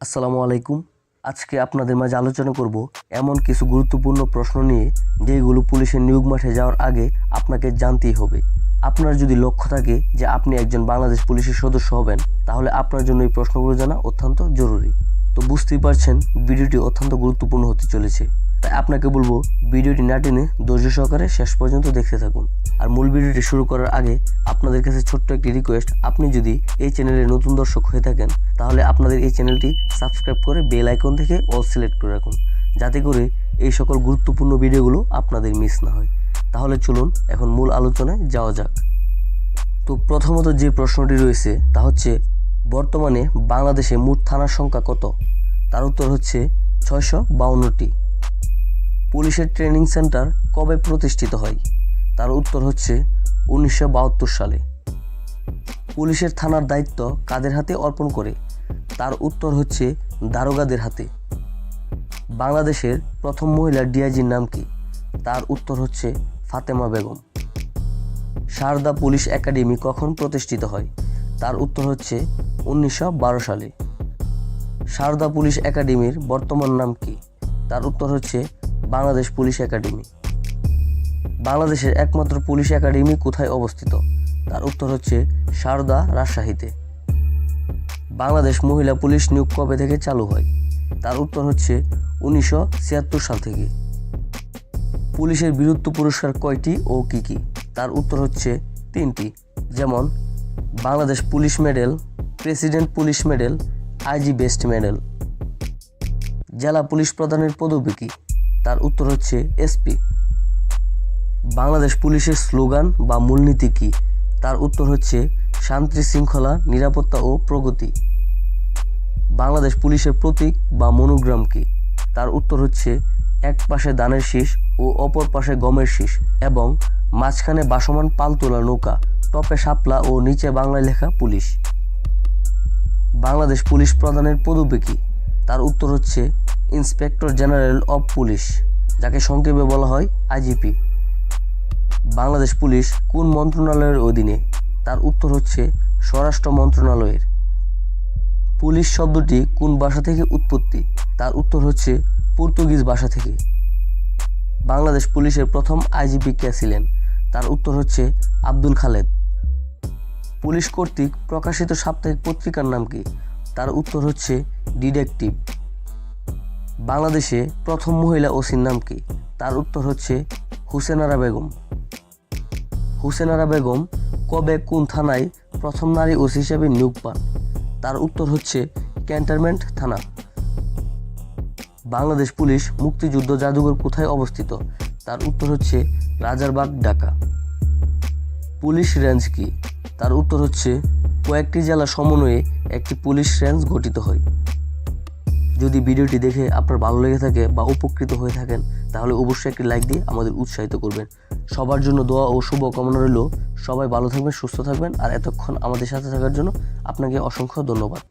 আসসালামু আলাইকুম। আজকে আপনাদের মাঝে আলোচনা করব এমন কিছু গুরুত্বপূর্ণ প্রশ্ন নিয়ে যেগুলো পুলিশের নিয়োগ মাঠে যাওয়ার আগে আপনাকে জানতেই হবে। আপনার যদি লক্ষ্য থাকে যে আপনি একজন বাংলাদেশ পুলিশের সদস্য হবেন, তাহলে আপনার জন্য এই প্রশ্নগুলো জানা অত্যন্ত জরুরি। তো বুঝতেই পারছেন, ভিডিওটি অত্যন্ত গুরুত্বপূর্ণ হতে চলেছে। তাই আপনাকে বলব, ভিডিওটি না টেনে ধৈর্য সহকারে শেষ পর্যন্ত দেখতে থাকুন। আর মূল ভিডিওটি শুরু করার আগে আপনাদের কাছে ছোট্ট একটি রিকোয়েস্ট আপনি যদি এই চ্যানেলে নতুন দর্শক হয়ে থাকেন, তাহলে আপনাদের এই চ্যানেলটি সাবস্ক্রাইব করে বেল আইকন থেকে অল সিলেক্ট করে রাখুন, যাতে করে এই সকল গুরুত্বপূর্ণ ভিডিওগুলো আপনাদের মিস না হয়। তাহলে চলুন, এখন মূল আলোচনায় যাওয়া যাক। তো প্রথমত যে প্রশ্নটি রয়েছে, তা হচ্ছে, বর্তমানে বাংলাদেশে মোট থানার সংখ্যা কত? তার উত্তর হচ্ছে, ছয়শো বাউন্নটি। পুলিশের ট্রেনিং সেন্টার কবে প্রতিষ্ঠিত হয়? তার উত্তর হচ্ছে উনিশশো বাহাত্তর সালে। পুলিশের থানার দায়িত্ব কাদের হাতে অর্পণ করে? তার উত্তর হচ্ছে দারোগাদের হাতে। বাংলাদেশের প্রথম মহিলা ডিআইজির নাম কি? তার উত্তর হচ্ছে ফাতেমা বেগম। সারদা পুলিশ একাডেমি কখন প্রতিষ্ঠিত হয়? তার উত্তর হচ্ছে উনিশশো বারো সালে। সারদা পুলিশ একাডেমির বর্তমান নাম কি? তার উত্তর হচ্ছে বাংলাদেশ পুলিশ একাডেমি। বাংলাদেশের একমাত্র পুলিশ একাডেমি কোথায় অবস্থিত? তার উত্তর হচ্ছে সারদা, রাজশাহীতে। বাংলাদেশ মহিলা পুলিশ নিয়োগ কবে থেকে চালু হয়? তার উত্তর হচ্ছে উনিশশো ছিয়াত্তর সাল থেকে। পুলিশের বীরত্ব পুরস্কার কয়টি ও কি কি? তার উত্তর হচ্ছে তিনটি। যেমন, Bangladesh police medal, president police medal, IG best medal. জেলা পুলিশ প্রধানের পদবী কি? তার উত্তর হচ্ছে এসপি বাংলাদেশ পুলিশের স্লোগান বা মূলনীতি কি? তার উত্তর হচ্ছে শান্তি, শৃঙ্খলা, নিরাপত্তা ও প্রগতি। বাংলাদেশ পুলিশের প্রতীক বা মনোগ্রাম কি? তার উত্তর হচ্ছে এক পাশে দানের শীষ ও অপর পাশে গমের শীষ এবং মাঝখানে বাসমান পালতোলা নৌকা, টপে শাপলা ও নিচে বাংলায় লেখা পুলিশ। বাংলাদেশ পুলিশ প্রধানের পদবি কি? তার উত্তর হচ্ছে ইন্সপেক্টর জেনারেল অব পুলিশ, যাকে সংক্ষেপে বলা হয় আইজিপি বাংলাদেশ পুলিশ কোন মন্ত্রণালয়ের অধীনে? তার উত্তর হচ্ছে স্বরাষ্ট্র মন্ত্রণালয়ের। পুলিশ শব্দটি কোন ভাষা থেকে উৎপত্তি? তার উত্তর হচ্ছে পর্তুগিজ ভাষা থেকে। বাংলাদেশ পুলিশের প্রথম আইজিপি কে ছিলেন? তার উত্তর হচ্ছে আব্দুল খালেদ। পুলিশ কর্তৃক প্রকাশিত সাপ্তাহিক পত্রিকার নাম কি? তার উত্তর হচ্ছে ডিটেকটিভ। বাংলাদেশে প্রথম মহিলা ওসির নাম কি? তার উত্তর হচ্ছে হুসেনারা বেগম। হুসেনারা বেগম কবে কোন থানায় প্রথম নারী ওসি হিসেবে নিয়োগ পান? তার উত্তর হচ্ছে ক্যান্টনমেন্ট থানা। বাংলাদেশ পুলিশ মুক্তিযুদ্ধ জাদুঘর কোথায় অবস্থিত? তার উত্তর হচ্ছে রাজারবাগ, ঢাকা। পুলিশ রেঞ্জ কি? তার উত্তর হচ্ছে কয়েকটি জেলা সমন্বয়ে একটি পুলিশ রেঞ্জ গঠিত হয়। যদি ভিডিওটি দেখে আপনার ভালো লেগে থাকে বা উপকৃত হয়ে থাকেন, তাহলে অবশ্যই একটি লাইক দিয়ে আমাদের উৎসাহিত করবেন। সবার জন্য দোয়া ও শুভকামনা রইল। সবাই ভালো থাকবেন, সুস্থ থাকবেন। আর এতক্ষণ আমাদের সাথে থাকার জন্য আপনাকে অসংখ্য ধন্যবাদ।